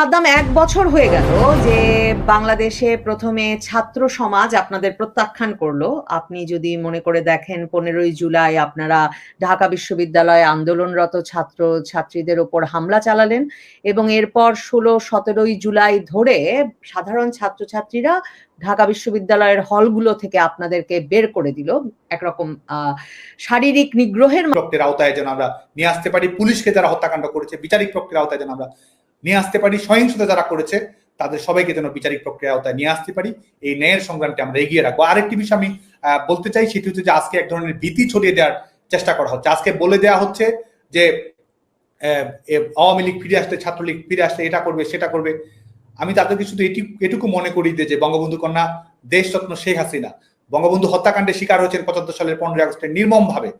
সাদ্দাম, এক বছর হয়ে গেল যে বাংলাদেশে প্রথমে ছাত্র সমাজ আপনাদের প্রত্যাখ্যান করল। আপনি যদি মনে করে দেখেন, পনেরোই জুলাই আপনারা ঢাকা বিশ্ববিদ্যালয়ে আন্দোলনরত ছাত্র ছাত্রীদের ওপর হামলা চালালেন এবং এরপর ষোলো, সতেরোই জুলাই ধরে সাধারণ ছাত্রছাত্রীরা ঢাকা বিশ্ববিদ্যালয়ের হলগুলো থেকে আপনাদেরকে বের করে দিল। একরকম শারীরিক নিগ্রহের প্রক্রিয়ার আওতায় যেন আমরা নিয়ে আসতে পারি। পুলিশকে যারা হত্যাকাণ্ড করেছে, বিচারিক প্রক্রিয়ার আওতায় যেন আমরা নিয়ে আসতে পারি, সহিংসতা যারা করেছে, তাদের সবাইকে যেন বিচারিক প্রক্রিয়ার আওতায় নিয়ে আসতে পারি। এই ন্যায়ের সংগ্রামকে আমরা এগিয়ে রাখব। আরেকটি বিষয় আমি বলতে চাই, সেটি হচ্ছে যে আজকে এক ধরনের ভীতি ছড়িয়ে দেওয়ার চেষ্টা করা হচ্ছে। আজকে বলে দেওয়া হচ্ছে যে আওয়ামী লীগ ফিরে আসলে, ছাত্রলীগ ফিরে আসলে এটা করবে, সেটা করবে। আমি তাদেরকে শুধু এটি, এটুকু মনে করি যে বঙ্গবন্ধু কন্যা দেশরত্ন শেখ হাসিনা, বঙ্গবন্ধু হত্যাকাণ্ডের শিকার হয়েছেন পঁচাত্তর সালের পনেরোই আগস্টে নির্মম ভাবে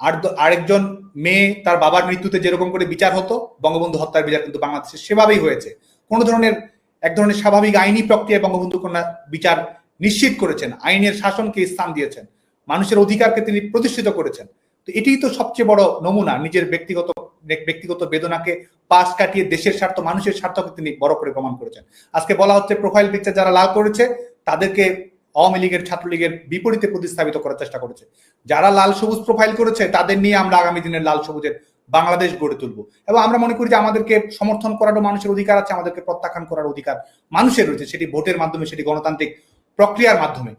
আর আরেকজন মেয়ে তার বাবার মৃত্যুতে যেরকম করে বিচার হতো, বঙ্গবন্ধু হত্যার বিচার কিন্তু বাংলাদেশে সেভাবেই হয়েছে। কোন ধরনের, এক ধরনের স্বাভাবিক আইনি প্রক্রিয়ায় বঙ্গবন্ধু কন্যা বিচার নিশ্চিত করেছেন, আইনের শাসনকে স্থান দিয়েছেন, মানুষের অধিকারকে তিনি প্রতিষ্ঠিত করেছেন। তো এটাই তো সবচেয়ে বড় নমুনা, নিজের ব্যক্তিগত ব্যক্তিগত বেদনাকে পাশ কাটিয়ে দেশের স্বার্থ, মানুষের স্বার্থকে তিনি বড় করে প্রমাণ করেছেন। আজকে বলা হচ্ছে প্রোফাইল পিকচার যারা লাভ করেছে, তাদেরকে আওয়ামী লীগের ছাত্রলীগের বিপরীতে প্রতিস্থাপিত করার চেষ্টা করেছে। যারা লাল সবুজ প্রোফাইল করেছে, তাদের নিয়ে আমরা আগামী দিনের লাল সবুজের বাংলাদেশ গড়ে তুলবো। এবং আমরা মনে করি যে আমাদেরকে সমর্থন করারও মানুষের অধিকার আছে, আমাদেরকে প্রত্যাখ্যান করার অধিকার মানুষের রয়েছে, সেটি ভোটের মাধ্যমে, সেটি গণতান্ত্রিক প্রক্রিয়ার মাধ্যমে।